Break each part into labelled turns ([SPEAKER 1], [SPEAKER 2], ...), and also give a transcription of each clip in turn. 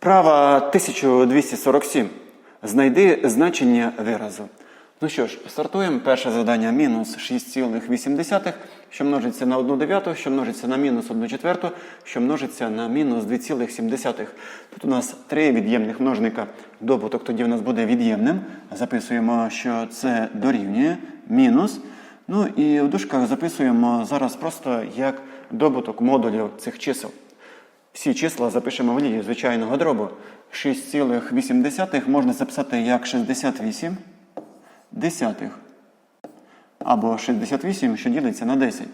[SPEAKER 1] Вправа 1247. Знайди значення виразу. Ну що ж, стартуємо. Перше завдання мінус 6,8, що множиться на 1 дев'яту, що множиться на мінус 1 четверту, що множиться на мінус 2,7. Тут у нас три від'ємних множника. Добуток тоді в нас буде від'ємним. Записуємо, що це дорівнює мінус. Ну і в дужках записуємо зараз просто як добуток модулів цих чисел. Всі числа запишемо в лінії звичайного дробу. 6,8 можна записати як 68 десятих. Або 68, що ділиться на 10.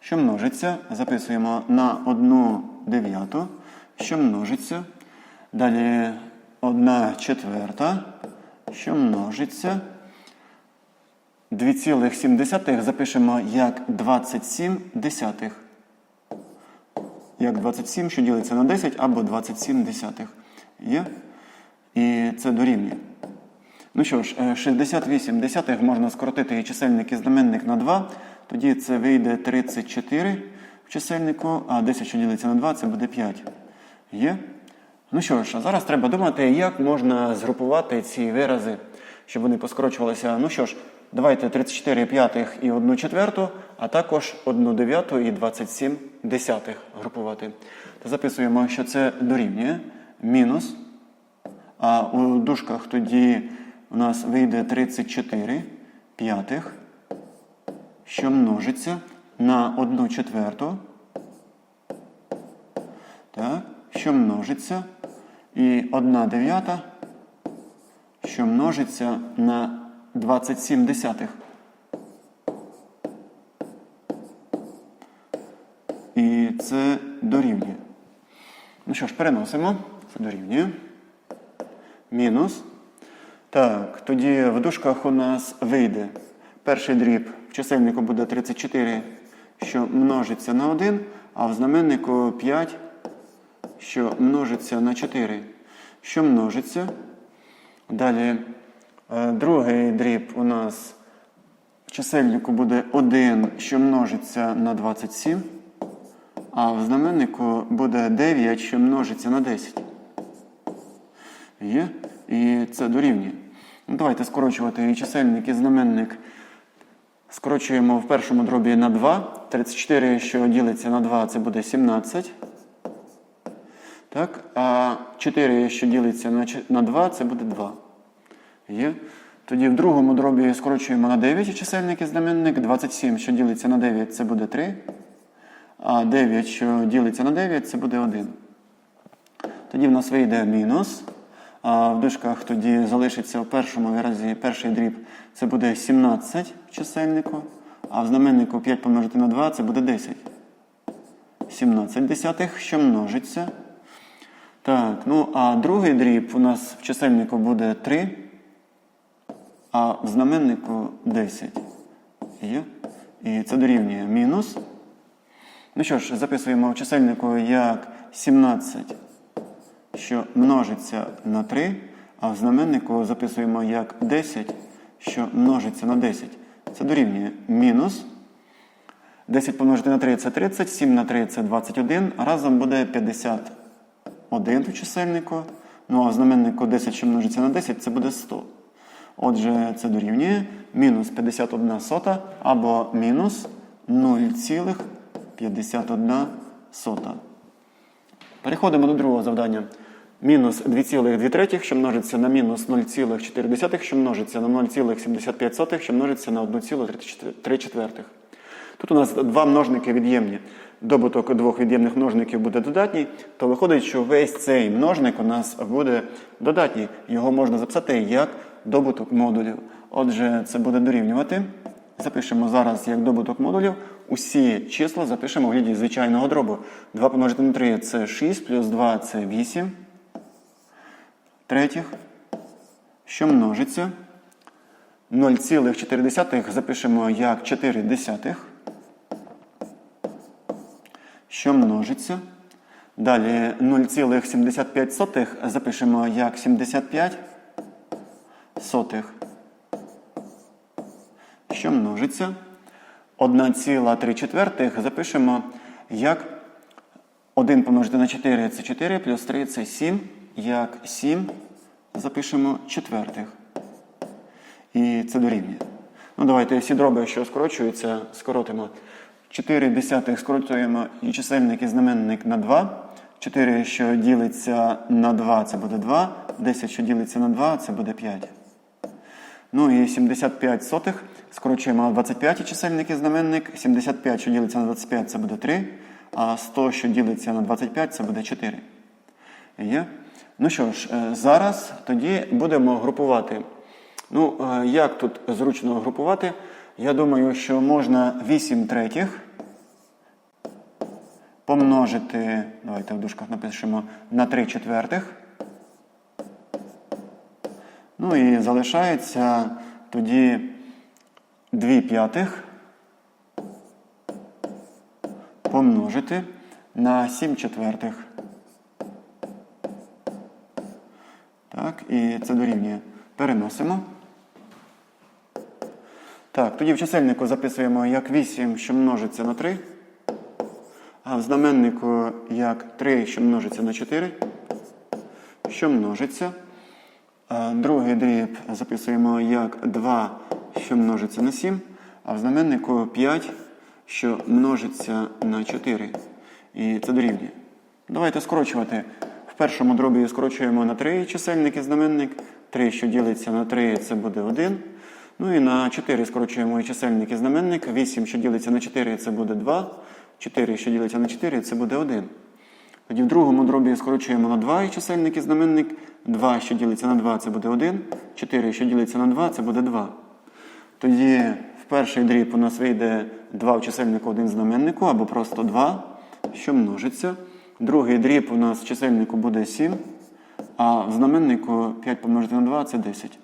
[SPEAKER 1] Що множиться, записуємо на 1 дев'яту, що множиться. Далі 1 четверта, що множиться. 2,7 запишемо як 27 десятих як 27, що ділиться на 10 або 27 десятих. Є? І це дорівнює. Ну що ж, е, 68 десятих можна скоротити і чисельник і знаменник на 2. Тоді це вийде 34 в чисельнику, а 10, що ділиться на 2, це буде 5. Є? Ну що ж, а зараз треба думати, як можна згрупувати ці вирази, щоб вони поскорочувалися. Ну що ж, давайте 34 п'ятих і 1 четверту, а також 1 дев'яту і 27 десятих групувати. То записуємо, що це дорівнює мінус. А у дужках тоді у нас вийде 34 п'ятих, що множиться на 1 четверту. Так, що множиться. І 1 дев'ята, що множиться на 27 десятих. І це дорівнює. Ну що ж, переносимо. Це дорівнює. Мінус. Так, тоді в дужках у нас вийде перший дріб в чисельнику буде 34, що множиться на 1, а в знаменнику 5, що множиться на 4, що множиться. Далі другий дріб у нас в чисельнику буде 1, що множиться на 27, а в знаменнику буде 9, що множиться на 10. Є? І це дорівнює. Ну, Давайте скорочувати і чисельник, і знаменник. Скорочуємо в першому дробі на 2. 34, що ділиться на 2, це буде 17. Так? А 4, що ділиться на 2, це буде 2. Є? Тоді в другому дробі скорочуємо на 9 і чисельник знаменник. 27, що ділиться на 9, це буде 3. А 9, що ділиться на 9, це буде 1. Тоді в нас вийде мінус. А в дужках тоді залишиться в першому виразі перший дріб. Це буде 17 в чисельнику. А в знаменнику 5 помножити на 2 це буде 10. 17 десятих, що множиться. Так, ну а другий дріб у нас в чисельнику буде 3, а в знаменнику 10. Є? І це дорівнює мінус. Ну що ж, записуємо в чисельнику як 17 що множиться на 3, а в знаменнику записуємо як 10, що множиться на 10. Це дорівнює мінус. 10 помножити на 3 це 30, 7 на 3 це 21, а разом буде 51 в чисельнику. Ну а в знаменнику 10, що множиться на 10, це буде 100. Отже, це дорівнює мінус 51 сота або мінус 0,51 сота. Переходимо до другого завдання. Мінус 2,2 третіх, що множиться на мінус 0,4, що множиться на 0,75, що множиться на 1,3 четвертих. Тут у нас два множники від'ємні. Добуток двох від'ємних множників буде додатній, то виходить, що весь цей множник у нас буде додатній. Його можна записати як добуток модулів. Отже, це буде дорівнювати. Запишемо зараз як добуток модулів. Усі числа запишемо в вигляді звичайного дробу. 2 помножити на 3 це 6, плюс 2 це 8. Третіх, що множиться. 0,4 запишемо як 4 десятих. Що множиться. Далі 0,75 запишемо як 75 сотих. Що множиться. 1,3 четвертих запишемо як 1 помножити на 4 це 4, плюс 3 це 7. як 7 запишемо четвертих. І це дорівнює. Ну, давайте всі дроби, що скорочуються, скоротимо. 4 десятих скорочуємо і чисельник і знаменник на 2. 4, що ділиться на 2, це буде 2. 10, що ділиться на 2, це буде 5. Ну і 75 сотих. Скорочуємо на 25 і чисельник і знаменник. 75, що ділиться на 25, це буде 3. А 100, що ділиться на 25, це буде 4. Є? Ну що ж, е, зараз тоді будемо групувати. Ну, е, як тут зручно групувати? Я думаю, що можна 8 третіх помножити, давайте в дужках напишемо, на 3 четвертих. Ну і залишається тоді 2 п'ятих помножити на 7 четвертих. Так, і це дорівнює. Переносимо. Так, тоді в чисельнику записуємо як 8, що множиться на 3. А в знаменнику як 3, що множиться на 4, що множиться. А Другий дріб записуємо як 2, що множиться на 7, а в знаменнику 5, що множиться на 4. І це дорівнює. Давайте скорочувати. В першому дробі скорочуємо на 3 чисельник і знаменник. 3, що ділиться на 3, це буде 1. Ну і на 4 скорочуємо і чисельник і знаменник. 8, що ділиться на 4, це буде 2. 4, що ділиться на 4, це буде 1. Тоді в другому дробі скорочуємо на 2 і чисельник і знаменник. 2, що ділиться на 2, це буде 1. 4, що ділиться на 2, це буде 2. Тоді в перший дріб у нас вийде 2 в чисельнику, 1 в знаменнику, або просто 2, що множиться. Другий дріб у нас в чисельнику буде 7, а в знаменнику 5 помножити на 2 це 10.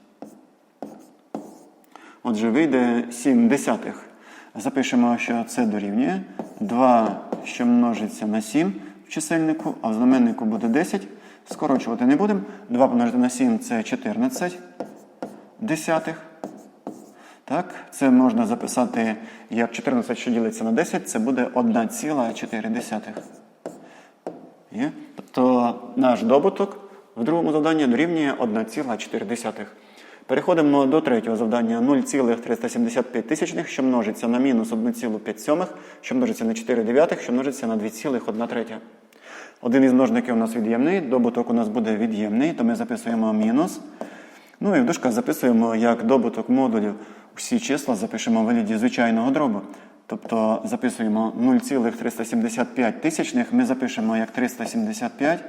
[SPEAKER 1] Отже, вийде 7 десятих. Запишемо, що це дорівнює. 2, що множиться на 7 в чисельнику, а в знаменнику буде 10. Скорочувати не будемо. 2 помножити на 7 це 14 десятих. Так, це можна записати як 14, що ділиться на 10, це буде 1,4. Є? Тобто наш добуток в другому завданні дорівнює 1,4. Переходимо до третього завдання 0,375 тисячних, що множиться на мінус 1,5, що множиться на 4 дев'ятих, що множиться на 2,1 третя. Один із множників у нас від'ємний, добуток у нас буде від'ємний, то ми записуємо мінус. Ну і в дужках записуємо як добуток модулів. Всі числа запишемо в вигляді звичайного дробу. Тобто записуємо 0,375 тисячних, ми запишемо як 375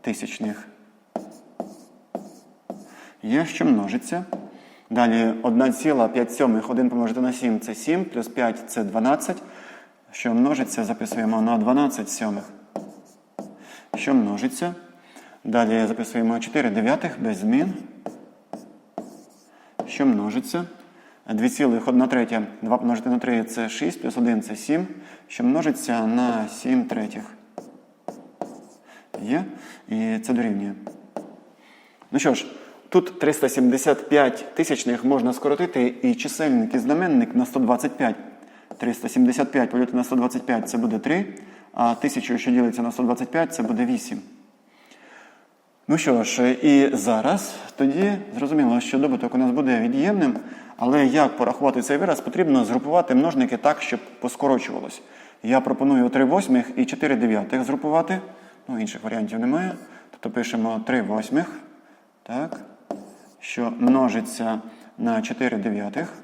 [SPEAKER 1] тисячних. Є, що множиться. Далі 1,5 сьомих, 1 помножити на 7 це 7, плюс 5 це 12. Що множиться, записуємо на 12 сьомих. Що множиться. Далі записуємо 4 дев'ятих без змін. Що множиться. 2,1 третя. 2 помножити на 3 це 6, плюс 1 це 7. Що множиться на 7 третіх. Є. І це дорівнює. Ну що ж, тут 375 тисячних можна скоротити і чисельник і знаменник на 125. 375 поділити на 125 це буде 3, а 1000, що ділиться на 125, це буде 8. Ну що ж, і зараз тоді зрозуміло, що добуток у нас буде від'ємним, але як порахувати цей вираз, потрібно згрупувати множники так, щоб поскорочувалось. Я пропоную 3 восьмих і 4 дев'ятих згрупувати. Ну, інших варіантів немає. Тобто пишемо 3 восьмих, так, що множиться на 4 дев'ятих.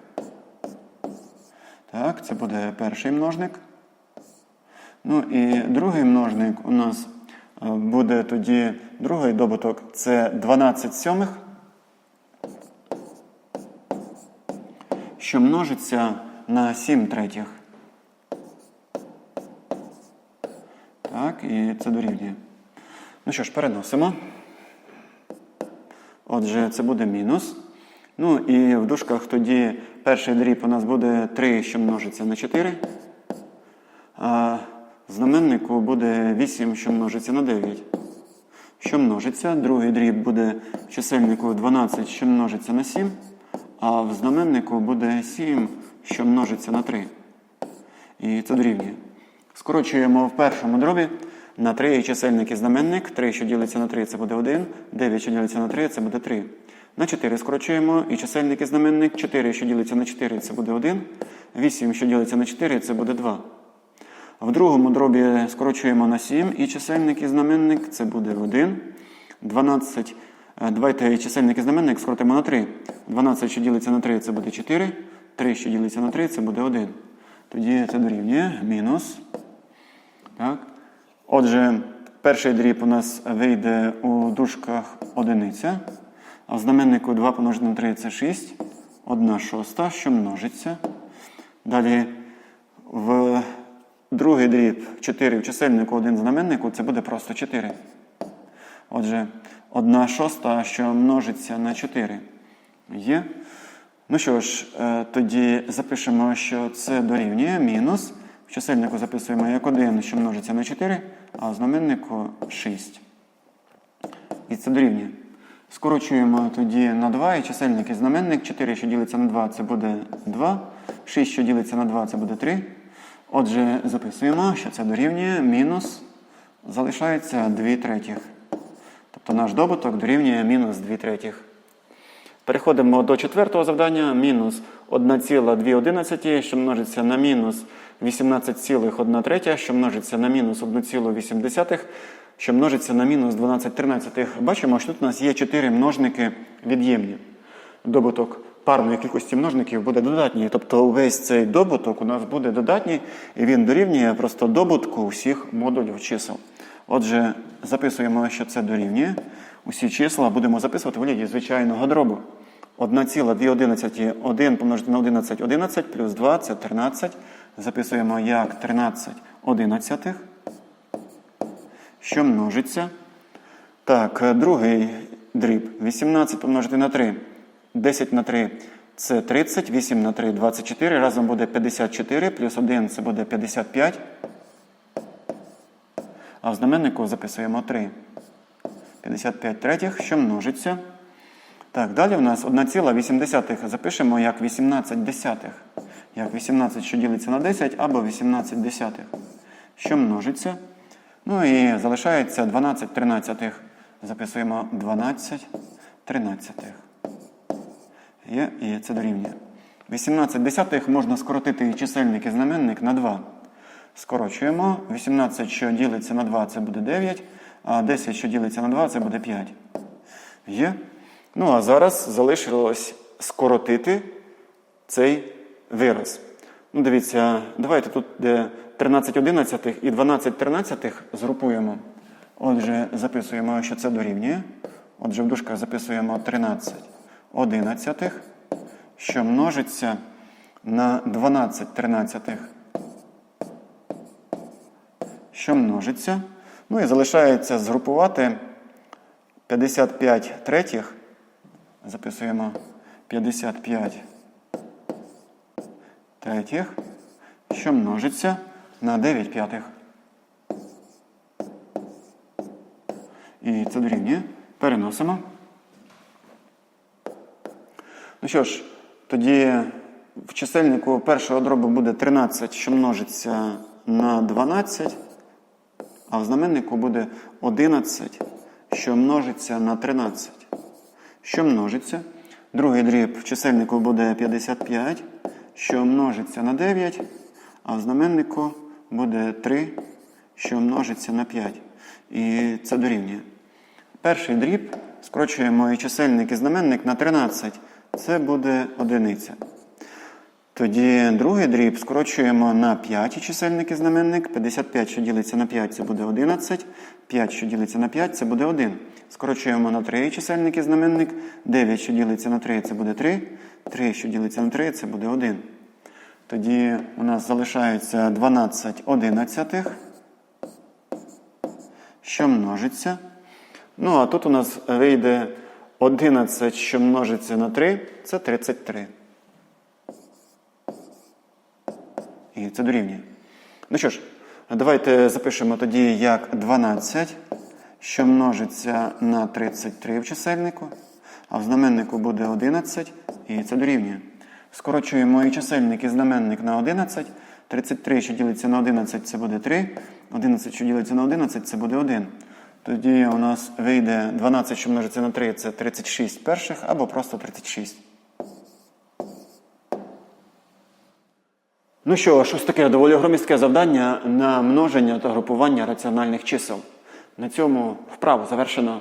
[SPEAKER 1] Так, це буде перший множник. Ну і другий множник у нас е, буде тоді другий добуток це 12 сьомих, що множиться на 7 третіх. Так, і це дорівнює. Ну що ж, переносимо. Отже, це буде мінус. Ну і в дужках тоді перший дріб у нас буде 3, що множиться на 4. А в знаменнику буде 8, що множиться на 9. Що множиться. Другий дріб буде в чисельнику 12, що множиться на 7. А в знаменнику буде 7, що множиться на 3. І це дорівнює. Скорочуємо в першому дробі. На 3 чисельник і знаменник. 3, що ділиться на 3, це буде 1. 9, що ділиться на 3, це буде 3. На 4 скорочуємо і чисельник і знаменник. 4, що ділиться на 4, це буде 1. 8, що ділиться на 4, це буде 2. В другому дробі скорочуємо на 7 і чисельник і знаменник це буде 1. 12. е, Давайте чисельник і знаменник скоротимо на 3. 12, що ділиться на 3, це буде 4. 3, що ділиться на 3, це буде 1. Тоді це дорівнює мінус. Так. Отже, перший дріб у нас вийде у дужках одиниця. А в знаменнику 2 помножити на 3 це 6. 1 шоста, що множиться. Далі в другий дріб 4 в чисельнику, 1 в знаменнику, це буде просто 4. Отже, 1 шоста, що множиться на 4. Є. Ну що ж, е, тоді запишемо, що це дорівнює мінус. В чисельнику записуємо як 1, що множиться на 4, а в знаменнику 6. І це дорівнює. Скорочуємо тоді на 2 і чисельник і знаменник. 4, що ділиться на 2, це буде 2. 6, що ділиться на 2, це буде 3. Отже, записуємо, що це дорівнює мінус. Залишається 2 третіх. Тобто наш добуток дорівнює мінус 2 третіх. Переходимо до четвертого завдання. Мінус 1,2, що множиться на мінус 18,1 третя, що множиться на мінус 1,8, що множиться на мінус 12 тринадцятих. Бачимо, що тут у нас є 4 множники від'ємні. Добуток парної кількості множників буде додатній. Тобто увесь цей добуток у нас буде додатній, і він дорівнює просто добутку всіх модулів чисел. Отже, записуємо, що це дорівнює. Усі числа будемо записувати в вигляді звичайного дробу. 1,2 1 помножити на 11 11 плюс 2 це 13. Записуємо як 13 одинадцятих, що множиться. Так, е, другий дріб. 18 помножити на 3. 10 на 3 це 30, 8 на 3 24. Разом буде 54, плюс 1 це буде 55. А в знаменнику записуємо 3. 55 третіх, що множиться. Так, далі в нас 1,8 запишемо як 18 десятих. Як 18, що ділиться на 10, або 18 десятих, що множиться. Ну і залишається 12 тринадцятих. Записуємо 12 тринадцятих. Є, і це дорівнює. 18 десятих можна скоротити і чисельник і знаменник на 2. Скорочуємо. 18, що ділиться на 2, це буде 9, а 10, що ділиться на 2, це буде 5. Є? Ну, а зараз залишилось скоротити цей вираз. Ну, дивіться, давайте тут де 13 одинадцятих і 12 тринадцятих згрупуємо. Отже, записуємо, що це дорівнює. Отже, в дужках записуємо 13 одинадцятих, що множиться на 12 тринадцятих, що множиться. Ну і залишається згрупувати 55 третіх. Записуємо 55 третіх, що множиться на 9 п'ятих. І це дорівнює. Переносимо. Ну що ж, тоді в чисельнику першого дробу буде 13, що множиться на 12, а в знаменнику буде 11, що множиться на 13. Що множиться? Другий дріб в чисельнику буде 55, що множиться на 9, а в знаменнику буде 3, що множиться на 5. І це дорівнює. Перший дріб скорочуємо і чисельник і знаменник на 13. Це буде одиниця. Тоді другий дріб скорочуємо на 5 і чисельник і знаменник. 55, що ділиться на 5, це буде 11. 5, що ділиться на 5, це буде 1. Скорочуємо на 3 і чисельник і знаменник. 9, що ділиться на 3, це буде 3. 3, що ділиться на 3, це буде 1. Тоді у нас залишається 12 одинадцятих, що множиться. Ну, а тут у нас вийде 11, що множиться на 3, це 33. І це дорівнює. Ну що ж, давайте запишемо тоді як 12, що множиться на 33 в чисельнику, а в знаменнику буде 11, і це дорівнює. Скорочуємо і чисельник, і знаменник на 11. 33, що ділиться на 11, це буде 3. 11, що ділиться на 11, це буде 1. Тоді у нас вийде 12, що множиться на 3, це 36 перших, або просто 36. Ну що щось таке доволі громістке завдання на множення та групування раціональних чисел. На цьому вправу завершено.